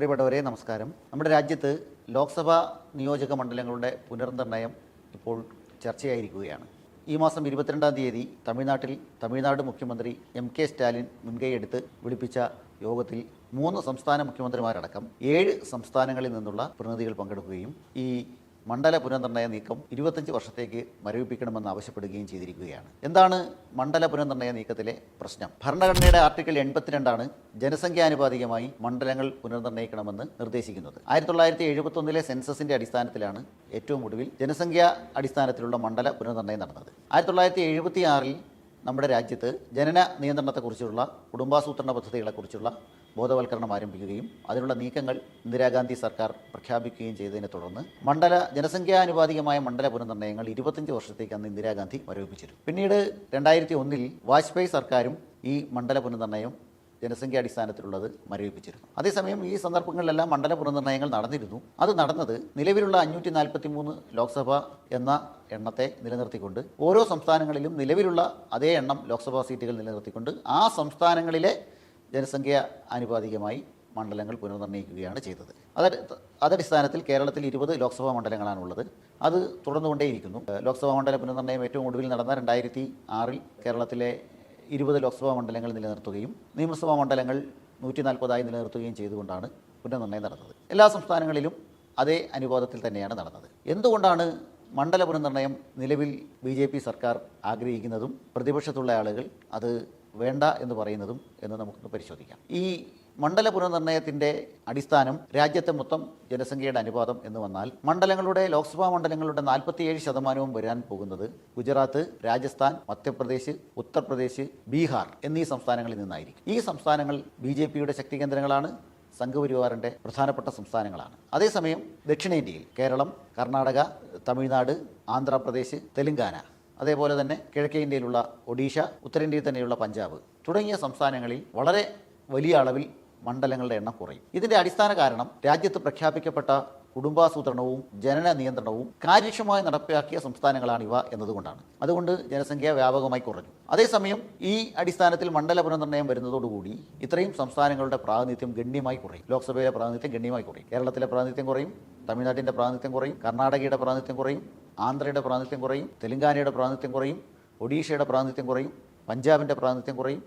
പ്രിയപ്പെട്ടവരെ നമസ്കാരം. നമ്മുടെ രാജ്യത്ത് ലോക്സഭാ നിയോജക മണ്ഡലങ്ങളുടെ പുനർനിർണയം ഇപ്പോൾ ചർച്ചയായിരിക്കുകയാണ്. ഈ മാസം ഇരുപത്തിരണ്ടാം തീയതി തമിഴ്നാട്ടിൽ തമിഴ്നാട് മുഖ്യമന്ത്രി എം കെ സ്റ്റാലിൻ മുൻകൈയെടുത്ത് വിളിപ്പിച്ച യോഗത്തിൽ മൂന്ന് സംസ്ഥാന മുഖ്യമന്ത്രിമാരടക്കം ഏഴ് സംസ്ഥാനങ്ങളിൽ നിന്നുള്ള പ്രതിനിധികൾ പങ്കെടുക്കുകയും ഈ മണ്ഡല പുനർനിർണയ നീക്കം ഇരുപത്തഞ്ച് വർഷത്തേക്ക് മരവിപ്പിക്കണമെന്ന് ആവശ്യപ്പെടുകയും ചെയ്തിരിക്കുകയാണ്. എന്താണ് മണ്ഡല പുനർനിർണയ നീക്കത്തിലെ പ്രശ്നം? ഭരണഘടനയുടെ ആർട്ടിക്കിൾ എൺപത്തിരണ്ടാണ് ജനസംഖ്യാനുപാതികമായി മണ്ഡലങ്ങൾ പുനർനിർണയിക്കണമെന്ന് നിർദ്ദേശിക്കുന്നത്. ആയിരത്തി തൊള്ളായിരത്തി എഴുപത്തൊന്നിലെ സെൻസസിന്റെ അടിസ്ഥാനത്തിലാണ് ഏറ്റവും ഒടുവിൽ ജനസംഖ്യാ അടിസ്ഥാനത്തിലുള്ള മണ്ഡല പുനർനിർണയം നടന്നത്. ആയിരത്തി തൊള്ളായിരത്തി എഴുപത്തി ആറിൽ നമ്മുടെ രാജ്യത്ത് ജനന നിയന്ത്രണത്തെക്കുറിച്ചുള്ള കുടുംബാസൂത്രണ പദ്ധതികളെക്കുറിച്ചുള്ള ബോധവൽക്കരണം ആരംഭിക്കുകയും അതിനുള്ള നീക്കങ്ങൾ ഇന്ദിരാഗാന്ധി സർക്കാർ പ്രഖ്യാപിക്കുകയും ചെയ്തതിനെ തുടർന്ന് മണ്ഡല ജനസംഖ്യാനുപാതികമായ മണ്ഡല പുനർനിർണയങ്ങൾ ഇരുപത്തഞ്ച് വർഷത്തേക്ക് അന്ന് ഇന്ദിരാഗാന്ധി മരവിപ്പിച്ചിരുന്നു പിന്നീട് രണ്ടായിരത്തി ഒന്നിൽ വാജ്പേയി സർക്കാരും ഈ മണ്ഡല പുനർനിർണയം ജനസംഖ്യാടിസ്ഥാനത്തിലുള്ളത് മരവിപ്പിച്ചിരുന്നു. അതേസമയം ഈ സന്ദർഭങ്ങളിലെല്ലാം മണ്ഡല പുനർനിർണയങ്ങൾ നടന്നിരുന്നു. അത് നടന്നത് നിലവിലുള്ള അഞ്ഞൂറ്റി നാൽപ്പത്തി മൂന്ന് ലോക്സഭ എന്ന എണ്ണത്തെ നിലനിർത്തിക്കൊണ്ട് ഓരോ സംസ്ഥാനങ്ങളിലും നിലവിലുള്ള അതേ എണ്ണം ലോക്സഭാ സീറ്റുകൾ നിലനിർത്തിക്കൊണ്ട് ആ സംസ്ഥാനങ്ങളിലെ ജനസംഖ്യ ആനുപാതികമായി മണ്ഡലങ്ങൾ പുനർനിർണയിക്കുകയാണ് ചെയ്തത്. അത് അതടിസ്ഥാനത്തിൽ കേരളത്തിൽ ഇരുപത് ലോക്സഭാ മണ്ഡലങ്ങളാണുള്ളത്. അത് തുടർന്നുകൊണ്ടേയിരിക്കുന്നു. ലോക്സഭാ മണ്ഡല പുനർനിർണയം ഏറ്റവും ഒടുവിൽ നടന്ന രണ്ടായിരത്തി ആറിൽ കേരളത്തിലെ ഇരുപത് ലോക്സഭാ മണ്ഡലങ്ങൾ നിലനിർത്തുകയും നിയമസഭാ മണ്ഡലങ്ങൾ നൂറ്റി നാൽപ്പതായി നിലനിർത്തുകയും ചെയ്തുകൊണ്ടാണ് പുനർനിർണയം നടന്നത്. എല്ലാ സംസ്ഥാനങ്ങളിലും അതേ അനുപാതത്തിൽ തന്നെയാണ് നടന്നത്. എന്തുകൊണ്ടാണ് മണ്ഡല പുനർനിർണയം നിലവിൽ ബി ജെ പി സർക്കാർ ആഗ്രഹിക്കുന്നതും പ്രതിപക്ഷത്തുള്ള ആളുകൾ അത് വേണ്ട എന്ന് പറയുന്നതും എന്ന് നമുക്ക് പരിശോധിക്കാം. ഈ മണ്ഡല പുനർനിർണയത്തിന്റെ അടിസ്ഥാനം രാജ്യത്തെ മൊത്തം ജനസംഖ്യയുടെ അനുപാതം എന്ന് വന്നാൽ മണ്ഡലങ്ങളുടെ ലോക്സഭാ മണ്ഡലങ്ങളുടെ നാൽപ്പത്തിയേഴ് ശതമാനവും വരാൻ പോകുന്നത് ഗുജറാത്ത് രാജസ്ഥാൻ മധ്യപ്രദേശ് ഉത്തർപ്രദേശ് ബീഹാർ എന്നീ സംസ്ഥാനങ്ങളിൽ നിന്നായിരിക്കും. ഈ സംസ്ഥാനങ്ങൾ ബി ജെ പിയുടെ ശക്തി കേന്ദ്രങ്ങളാണ് സംഘപരിവാറിന്റെ പ്രധാനപ്പെട്ട സംസ്ഥാനങ്ങളാണ്. അതേസമയം ദക്ഷിണേന്ത്യയിൽ കേരളം കർണാടക തമിഴ്നാട് ആന്ധ്രാപ്രദേശ് തെലുങ്കാന അതേപോലെ തന്നെ കിഴക്കേ ഇന്ത്യയിലുള്ള ഒഡീഷ ഉത്തരേന്ത്യയിൽ തന്നെയുള്ള പഞ്ചാബ് തുടങ്ങിയ സംസ്ഥാനങ്ങളിൽ വളരെ വലിയ അളവിൽ മണ്ഡലങ്ങളുടെ എണ്ണം കുറയും. ഇതിന്റെ അടിസ്ഥാന കാരണം രാജ്യത്ത് പ്രഖ്യാപിക്കപ്പെട്ട കുടുംബാസൂത്രണവും ജനന നിയന്ത്രണവും കാര്യക്ഷമമായി നടപ്പിലാക്കിയ സംസ്ഥാനങ്ങളാണ് ഇവ എന്നതുകൊണ്ടാണ്. അതുകൊണ്ട് ജനസംഖ്യ വ്യാപകമായി കുറഞ്ഞു. അതേസമയം ഈ അടിസ്ഥാനത്തിൽ മണ്ഡല പുനർനിർണയം വരുന്നതോടുകൂടി ഇത്രയും സംസ്ഥാനങ്ങളുടെ പ്രാതിനിധ്യം ഗണ്യമായി കുറയും. ലോക്സഭയിലെ പ്രാതിനിധ്യം ഗണ്യമായി കുറയും. കേരളത്തിലെ പ്രാതിനിധ്യം കുറയും. തമിഴ്നാട്ടിന്റെ പ്രാതിനിധ്യം കുറയും. കർണാടകയുടെ പ്രാതിനിധ്യം കുറയും. ആന്ധ്രയുടെ പ്രാതിനിധ്യം കുറയും. തെലങ്കാനയുടെ പ്രാതിനിധ്യം കുറയും. ഒഡീഷയുടെ പ്രാതിനിധ്യം കുറയും. പഞ്ചാബിന്റെ പ്രാതിനിധ്യം കുറയും.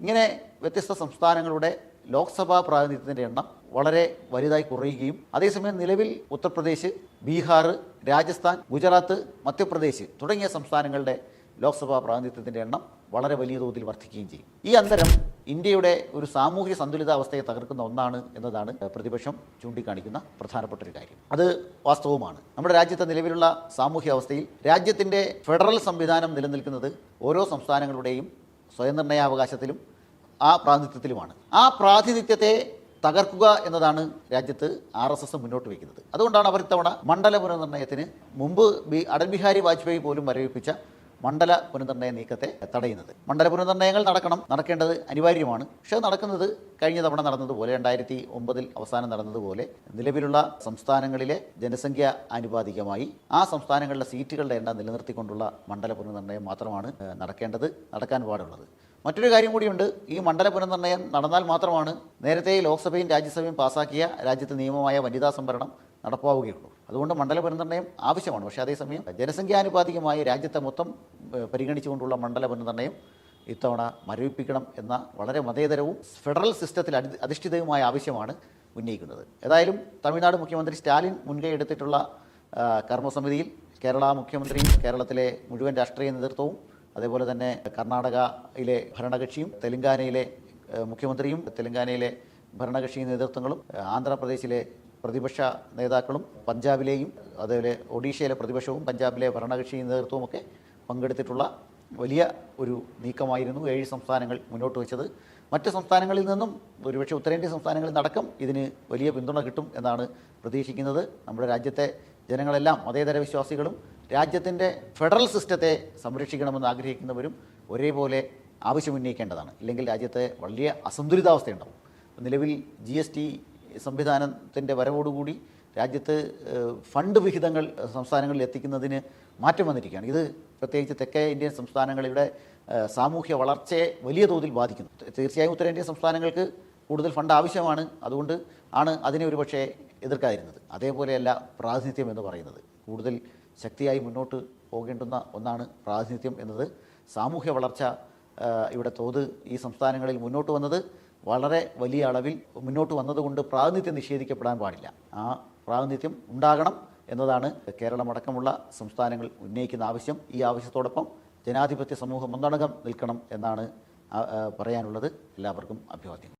ഇങ്ങനെ വ്യത്യസ്ത സംസ്ഥാനങ്ങളുടെ ലോക്സഭാ പ്രാതിനിധ്യത്തിന്റെ എണ്ണം വളരെ വലുതായി കുറയുകയും അതേസമയം നിലവിൽ ഉത്തർപ്രദേശ് ബീഹാർ രാജസ്ഥാൻ ഗുജറാത്ത് മധ്യപ്രദേശ് തുടങ്ങിയ സംസ്ഥാനങ്ങളുടെ ലോക്സഭാ പ്രാതിനിധ്യത്തിന്റെ എണ്ണം വളരെ വലിയ തോതിൽ വർദ്ധിക്കുകയും ചെയ്യും. ഈ അന്തരം ഇന്ത്യയുടെ ഒരു സാമൂഹ്യ സന്തുലിതാവസ്ഥയെ തകർക്കുന്ന ഒന്നാണ് എന്നതാണ് പ്രതിപക്ഷം ചൂണ്ടിക്കാണിക്കുന്ന പ്രധാനപ്പെട്ട ഒരു കാര്യം. അത് വാസ്തവമാണ്. നമ്മുടെ രാജ്യത്തെ നിലവിലുള്ള സാമൂഹ്യ അവസ്ഥയിൽ രാജ്യത്തിന്റെ ഫെഡറൽ സംവിധാനം നിലനിൽക്കുന്നത് ഓരോ സംസ്ഥാനങ്ങളുടെയും സ്വയംനിർണയാവകാശത്തിലും ആ പ്രാതിനിധ്യത്തിലുമാണ്. ആ പ്രാതിനിധ്യത്തെ തകർക്കുക എന്നതാണ് രാജ്യത്ത് ആർ എസ് എസ് മുന്നോട്ട് വയ്ക്കുന്നത്. അതുകൊണ്ടാണ് അവർ ഇത്തവണ മണ്ഡല പുനർനിർണയത്തിന് മുമ്പ് ബി അടൽ ബിഹാരി വാജ്പേയി പോലും മരവിപ്പിച്ച മണ്ഡല പുനർനിർണയ നീക്കത്തെ തടയുന്നത്. മണ്ഡല പുനർനിർണയങ്ങൾ നടക്കണം നടക്കേണ്ടത് അനിവാര്യമാണ്. പക്ഷേ അത് നടക്കുന്നത് കഴിഞ്ഞ തവണ നടന്നതുപോലെ രണ്ടായിരത്തി ഒമ്പതിൽ അവസാനം നടന്നതുപോലെ നിലവിലുള്ള സംസ്ഥാനങ്ങളിലെ ജനസംഖ്യ ആനുപാതികമായി ആ സംസ്ഥാനങ്ങളിലെ സീറ്റുകളുടെ എണ്ണം നിലനിർത്തിക്കൊണ്ടുള്ള മണ്ഡല പുനർനിർണയം മാത്രമാണ് നടക്കേണ്ടത് നടക്കാൻ പാടുള്ളത്. മറ്റൊരു കാര്യം കൂടിയുണ്ട്. ഈ മണ്ഡല പുനർനിർണയം നടന്നാൽ മാത്രമാണ് നേരത്തെ ലോക്സഭയും രാജ്യസഭയും പാസാക്കിയ രാജ്യത്ത് നിയമമായ വനിതാ സംവരണം നടപ്പാവുകയുള്ളൂ. അതുകൊണ്ട് മണ്ഡല പുനർനിർണയം ആവശ്യമാണ്. പക്ഷേ അതേസമയം ജനസംഖ്യാനുപാതികമായി രാജ്യത്തെ മൊത്തം പരിഗണിച്ചുകൊണ്ടുള്ള മണ്ഡല പുനർനിർണയം ഇത്തവണ മരവിപ്പിക്കണം എന്ന വളരെ മതേതരവും ഫെഡറൽ സിസ്റ്റത്തിൽ അധിഷ്ഠിതവുമായ ആവശ്യമാണ് ഉന്നയിക്കുന്നത്. ഏതായാലും തമിഴ്നാട് മുഖ്യമന്ത്രി സ്റ്റാലിൻ മുൻകൈ എടുത്തിട്ടുള്ള കർമ്മസമിതിയിൽ കേരള മുഖ്യമന്ത്രിയും കേരളത്തിലെ മുഴുവൻ രാഷ്ട്രീയ നേതൃത്വവും അതേപോലെ തന്നെ കർണാടകയിലെ ഭരണകക്ഷിയും തെലങ്കാനയിലെ മുഖ്യമന്ത്രിയും തെലങ്കാനയിലെ ഭരണകക്ഷി നേതൃത്വങ്ങളും ആന്ധ്രാപ്രദേശിലെ പ്രതിപക്ഷ നേതാക്കളും പഞ്ചാബിലെയും അതേപോലെ ഒഡീഷയിലെ പ്രതിപക്ഷവും പഞ്ചാബിലെ ഭരണകക്ഷി നേതൃത്വവും ഒക്കെ പങ്കെടുത്തിട്ടുള്ള വലിയ ഒരു നീക്കമായിരുന്നു ഏഴ് സംസ്ഥാനങ്ങൾ മുന്നോട്ട് വെച്ചത്. മറ്റ് സംസ്ഥാനങ്ങളിൽ നിന്നും ഒരുപക്ഷെ ഉത്തരേന്ത്യൻ സംസ്ഥാനങ്ങളിൽ നടക്കം ഇതിന് വലിയ പിന്തുണ കിട്ടും എന്നാണ് പ്രതീക്ഷിക്കുന്നത്. നമ്മുടെ രാജ്യത്തെ ജനങ്ങളെല്ലാം മതേതര വിശ്വാസികളും രാജ്യത്തിന്റെ ഫെഡറൽ സിസ്റ്റത്തെ സംരക്ഷിക്കണമെന്ന് ആഗ്രഹിക്കുന്നവരും ഒരേപോലെ ആവശ്യമുന്നയിക്കേണ്ടതാണ്. ഇല്ലെങ്കിൽ രാജ്യത്തെ വലിയ അസന്തുലിതാവസ്ഥയുണ്ടാവും. നിലവിൽ ജി എസ് ടി സംവിധാനത്തിന്റെ വരവോടുകൂടി രാജ്യത്ത് ഫണ്ട് വിഹിതങ്ങൾ സംസ്ഥാനങ്ങളിൽ എത്തിക്കുന്നതിന് മാറ്റം വന്നിരിക്കുകയാണ്. ഇത് പ്രത്യേകിച്ച് തെക്കേ ഇന്ത്യൻ സംസ്ഥാനങ്ങളുടെ സാമൂഹ്യ വളർച്ചയെ വലിയ തോതിൽ ബാധിക്കുന്നു. തീർച്ചയായും ഉത്തരേന്ത്യൻ സംസ്ഥാനങ്ങൾക്ക് കൂടുതൽ ഫണ്ട് ആവശ്യമാണ്. അതുകൊണ്ട് ആണ് അതിനെ ഒരുപക്ഷെ എതിർക്കാതിരുന്നത്. അതേപോലെയല്ല പ്രാതിനിധ്യം എന്ന് പറയുന്നത്. കൂടുതൽ ശക്തിയായി മുന്നോട്ട് പോകേണ്ടുന്ന ഒന്നാണ് പ്രാതിനിധ്യം എന്നത്. സാമൂഹ്യ വളർച്ച ഇവിടെ തോത് ഈ സംസ്ഥാനങ്ങളിൽ മുന്നോട്ട് വന്നത്. വളരെ വലിയ അളവിൽ മുന്നോട്ട് വന്നതുകൊണ്ട് പ്രാതിനിധ്യം നിഷേധിക്കപ്പെടാൻ പാടില്ല. ആ പ്രാതിനിധ്യം ഉണ്ടാകണം എന്നതാണ് കേരളമടക്കമുള്ള സംസ്ഥാനങ്ങൾ ഉന്നയിക്കുന്ന ആവശ്യം. ഈ ആവശ്യത്തോടൊപ്പം ജനാധിപത്യ സമൂഹം ഒന്നടങ്കം നിൽക്കണം എന്നാണ് പറയാനുള്ളത്. എല്ലാവർക്കും അഭിവാദ്യം